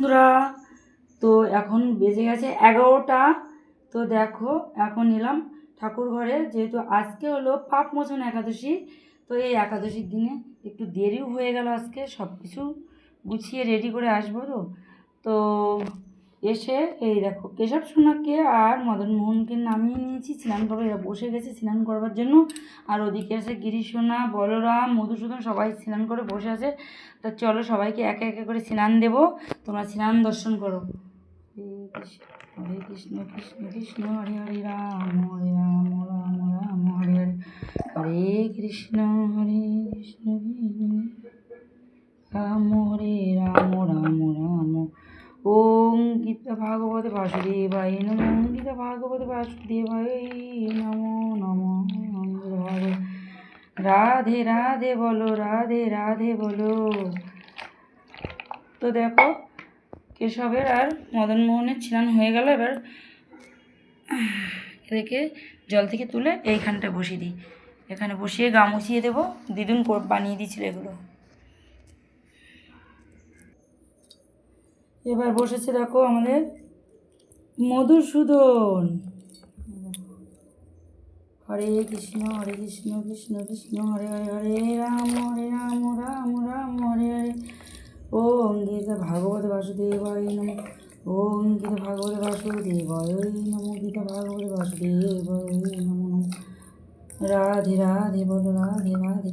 বন্ধুরা, তো এখন বেজে গেছে এগারোটা। তো দেখো, এখন এলাম ঠাকুর ঘরে, যেহেতু আজকে হলো পাপ মোচন একাদশী, তো এই একাদশীর দিনে একটু দেরিও হয়ে গেল আজকে সব কিছু গুছিয়ে রেডি করে আসব তো। তো এসে, এই দেখো, কেশব সোনাকে আর মদন মোহনকে নামিয়ে নিয়েছি, স্নান করবে। এরা বসে গেছে স্নান করবার জন্য। আর ওদিকে আছে গিরি সোনা বলরাম, মধুসূদন সবাই স্নান করে বসে আছে। তা চলো সবাইকে একে একে করে স্নান দেবো। তোমরা স্নান দর্শন করো। হরে কৃষ্ণ কৃষ্ণ কৃষ্ণ হরে হরে রাম হরে রাম রাম রাম, হরে হরে। হরে কৃষ্ণ হরে কৃষ্ণ রাম, হরে রাম। ভাগবতে বাসুদেবায় নম। গীতা ভাগবতে বাসুদেবায় নমো নমো। রাধে রাধে বলো, রাধে রাধে বলো। তো দেখো, কেশবের আর মদন মোহনের স্নান হয়ে গেল। এবার এদেরকে জল থেকে তুলে এইখানটা বসিয়ে দিই। এখানে বসিয়ে গা মুছিয়ে দেবো। দিদুন বানিয়ে দিয়েছিল এগুলো। এবার বসেছে দেখো আমাদের মধুসূদন। হরে কৃষ্ণ হরে কৃষ্ণ কৃষ্ণ কৃষ্ণ, হরে হরে হরে, রাম হরে, রাম রাম রাম, হরে হরে। ওম গীতা ভাগবত বাসুদেবায় নম। ওম গীতা ভাগবত বাসুদেবায় নম। গীতা ভাগবত বাসুদেবায় নম। নম রাধে রাধে, বলো, রাধে রাধে।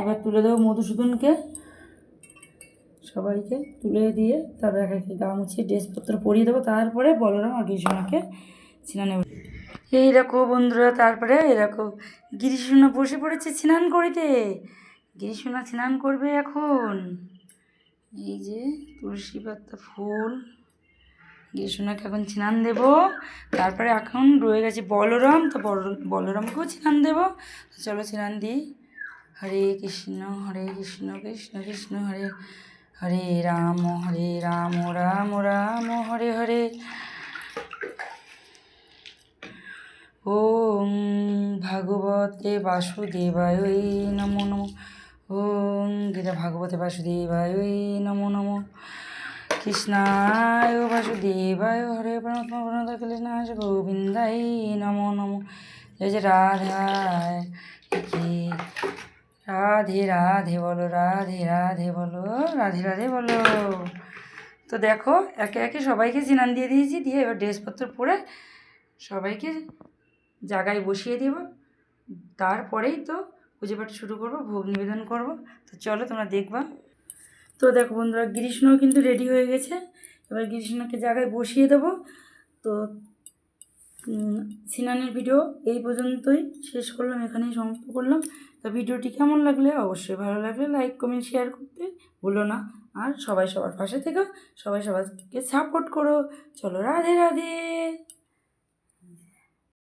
এবার তুলে দেবো মধুসূদনকে। সবাইকে তুলে দিয়ে তারপর এক একে গা মুছিয়ে ড্রেসপত্র পরিয়ে দেবো। তারপরে বলরাম আর কৃষ্ণকে স্নানে এই দেখো বন্ধুরা, তারপরে দেখো গিরিশোনা বসে পড়েছে স্নান করিতে। গিরিশোনা স্নান করবে এখন। এই যে তুলসী পাতা ফুল। গিরিশোনাকে এখন স্নান দেবো। তারপরে এখন রয়ে গেছে বলরাম, তো বল- বলরামকেও স্নান দেবো। চলো স্নান দিই। হরে কৃষ্ণ হরে কৃষ্ণ কৃষ্ণ কৃষ্ণ, হরে হরে রাম হরে রাম রাম রাম, হরে হরে। ওম ভাগবতে বাসুদেবায় নমো নমো। ওম গীতা ভাগবতে বাসুদেবায় নমো নমো। কৃষ্ণায় বাসুদেবায় হরে পরমাত্মা প্রণত কৃষ্ণায় গোবিন্দায় নমো নমো। এই যে রাধায়। রাধে রাধে বলো, রাধে রাধে বলো, রাধে রাধে বলো। তো দেখো, একে একে সবাইকে স্নান দিয়ে দিয়েছি, দিয়ে এবার ড্রেসপত্র পরে সবাইকে জায়গায় বসিয়ে দেব। তারপরেই তো পুজো পাঠ শুরু করব, ভোগ নিবেদন করব। তো চলো তোমরা দেখবা। তো দেখো বন্ধুরা, গ্রীষ্মও কিন্তু রেডি হয়ে গেছে। এবার গ্রীষ্মকে জায়গায় বসিয়ে দেবো। তো সিনানের ভিডিও এই পর্যন্তই। শেষ করলাম, এখানেই সমাপ্ত করলাম। তা ভিডিওটি কেমন লাগলে? অবশ্যই ভালো লাগলে লাইক কমেন্ট শেয়ার করতে ভুলো না। আর সবাই সবার পাশে থেকে, সবাই সবাইকে সাপোর্ট করো। চলো রাধে রাধে।